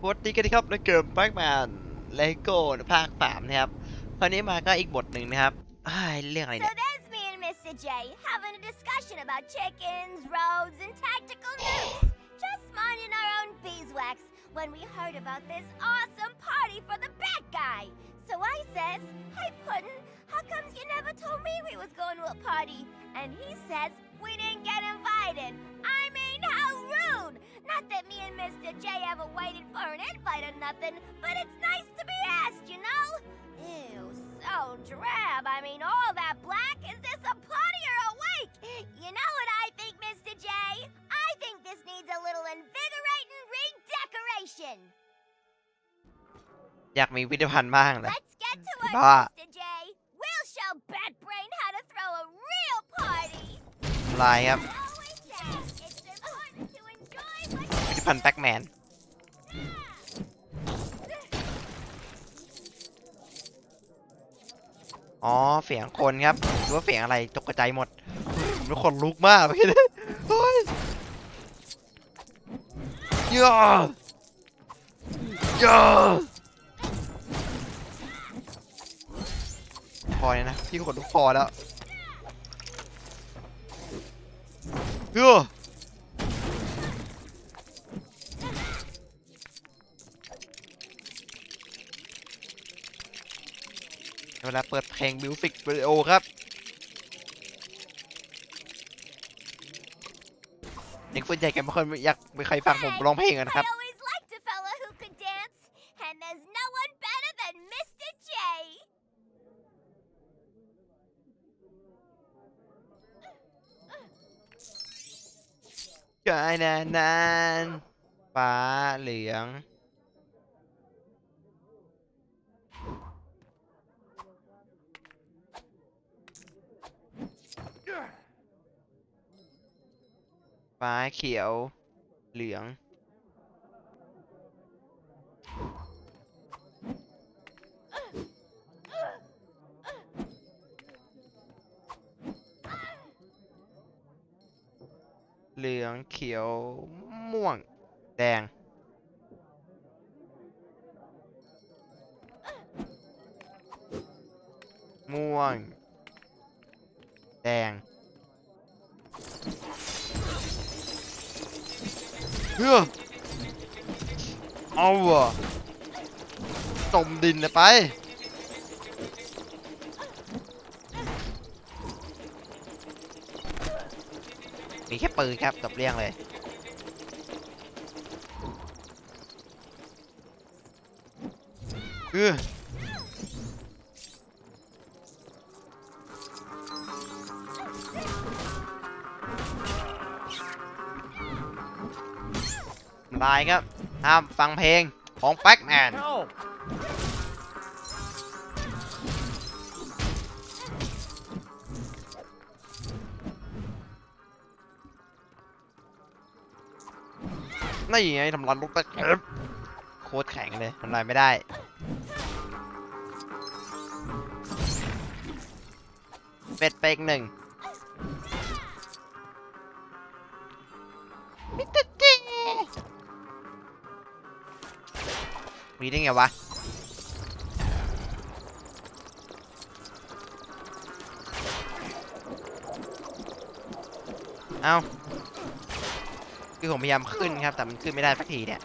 สวัสดีกันครับในเกมแบ็กแมนเลโก้ภาคสามนะครับคราวนี้มาก็อีกบทหนึ่งนะครับอ้ายเรื่องอะไร So เนี่ย there's me and Mr. J having a discussion about chickens, roads, and tactical nukes. Just minding our own beeswax when we heard about this awesome party for the bad guy. So I says, Hey Puddin', how comes you never told me we was going to a party? And he says, We didn't get invited. I mean, how rude! Not that me and Mr. J ever waited for an invite or nothing, but it's nice to be asked, you know? Ew, so drab. I mean, all that black. Is this a party or a wake? You know what I think, Mr. J? I think this needs a little invigorating redecoration. อยากมีวิดีโอพันธ์บ้างเลย Let's get to it, Ah. Mr. J. We'll show Bad Brain how to throw a real party. ลายครับ ันแบ็กแมนอ๋อเสียงคนครับหรือว่าเสียงอะไรตกใจหมดผมทุกคนลุกมากเมื่อกี้นี้เฮ้ยย่าย่าพอเลยนะพี่ขนลุกพอแล้วเฮ้ย เวลาเปิดเพลงมิวสิกวิดีโอครับเด็กส่วนใหญ่แกไม่ค่อยอยากไม่เคยฟังผมร้องเพลงอะนะครับ I always liked a fella who could dance, and there's no one better than Mr. J. กายนานนาน ฟ้าเขียวเหลือง เหลืองเขียวม่วง แดงม่วง แดง เอเอาว่ะจมดินเลยไป มีแค่ปืนครับจบเรื่องเลย เออ ลายครับห้ามฟังเพลงของแบ็กแมนนี่ไงทำลายรถตะเข็บโคตรแข็งเลยทำลายไม่ได้เป็ดไปอีกหนึ่งมิตร มีได้ไงวะ เอ้าคือผมพยายามขึ้นครับ แต่มันขึ้นไม่ได้สักทีเนี่ย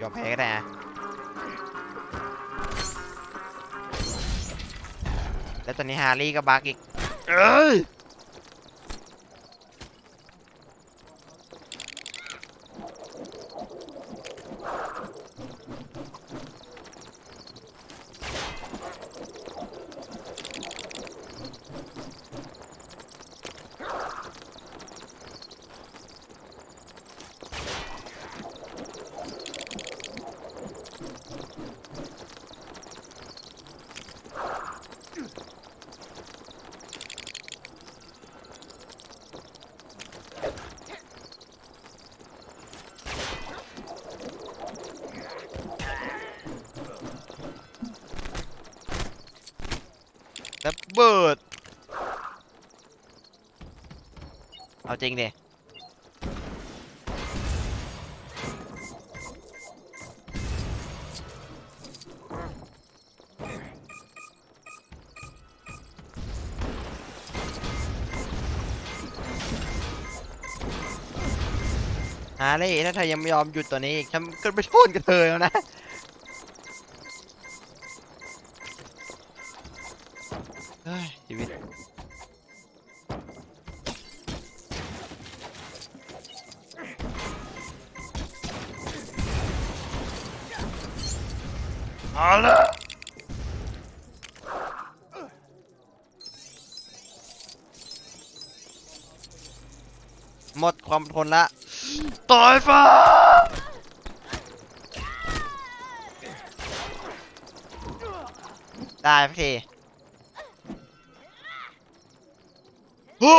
ยอมแพ้ก็ได้นะแล้วตอนนี้ฮาร์รี่ก็บักอีก เอ้ย เบิด เอาจริงดิฮาเล่ถ้าเธอยังไม่ยอมหยุดตัวนี้อีกฉันก็ไปชนกับเธอแล้วนะ เอาละหมดความทนละ ต่อยฟ้าได้พี่โอ้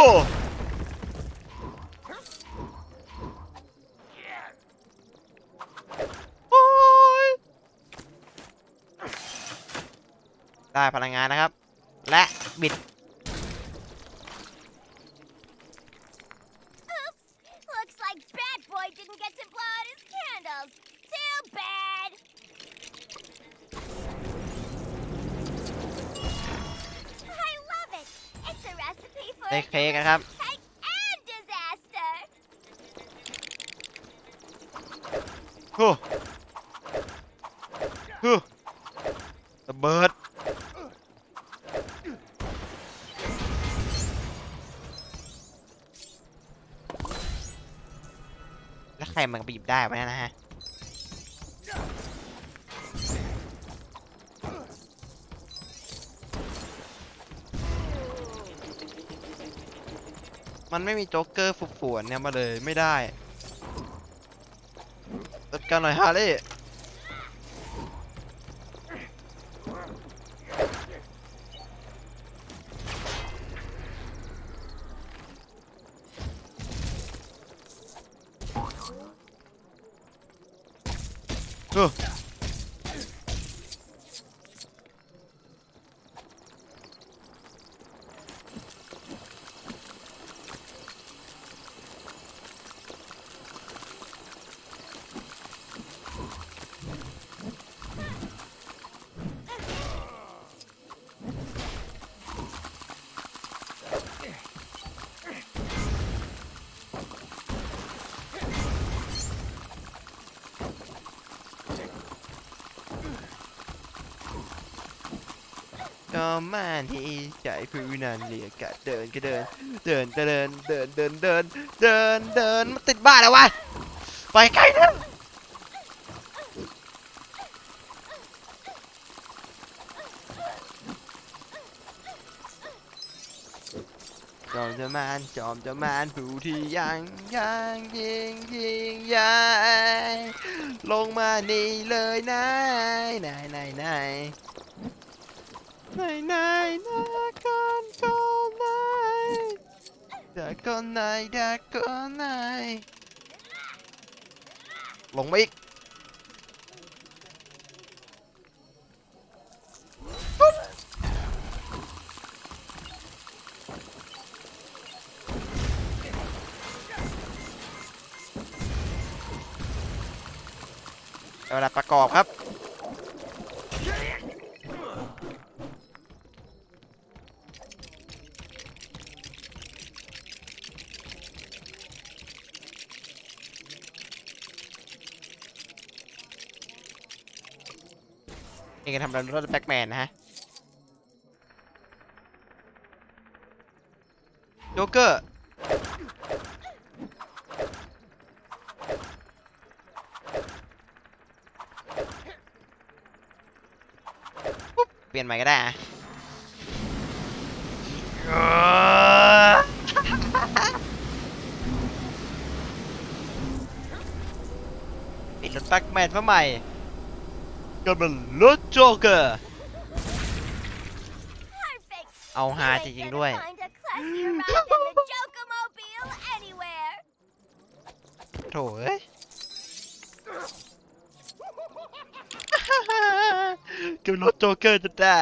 ได้พลังงานนะครับ และบิด Looks like Bad Boy didn't get to blow out his candles. Too bad. I love it. It's a recipe for ได้เค้กนะครับ cake and disaster. ฮู้ฮู้ระเบิด มันไปหยิบได้ไปนะฮะมันไม่มีโจ๊กเกอร์ฟุบฝวนเนี่ยมาเลยไม่ได้จัดการหน่อยฮาร์ลี่ออ ก็มาที่ใจผู้นั้นเรียกกะเดินก็เดิน เดินเดินเดินเดินเดินเดินเดินมันติดบ้านแล้ววะไปไกลนะจอมจะมานจอมจะมานผู้ที่ยังยังยิงยิงใหญ่ลงมานี่เลยนายนายนายนาย นายนายนะก่อนก่อนายดาก่อนนายดาก่อนนายลงมาอีกเอาเวลาประกอบครับ ทำรันรถแบ็กแมนนะฮะโจเกอร์ปุ๊บเปลี่ยนใหม่ก็ได้อะปิดรถแบ็กแมนมาใหม่ ก็เป็นรถโจ๊กเกอร์ Perfect. เอาฮา You จ ain't ริง gonna ๆด้วย find a classier ride than the Jokemobile anywhere. โถเอ้ยกับรถโจ๊กเกอร์จะได้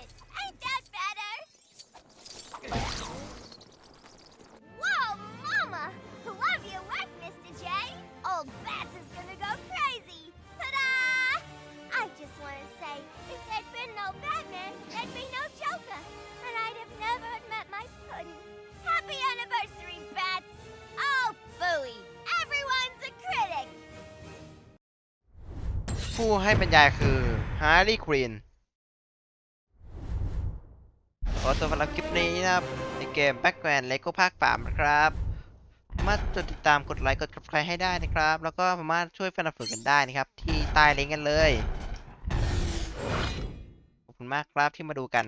ผู้ให้บรรยายคือฮาร์รี่ควีนขอตัวสำหรับคลิปนี้นะครับ ในเกมแบ็กแวนเลโก้ภาคสามนะครับสามารถติดตามกดไลค์กด subscribe ให้ได้นะครับ แล้วก็สามารถช่วยสนับสนุนกันได้นะครับ ที่ใต้ลิงก์กันเลย ขอบคุณมากครับที่มาดูกัน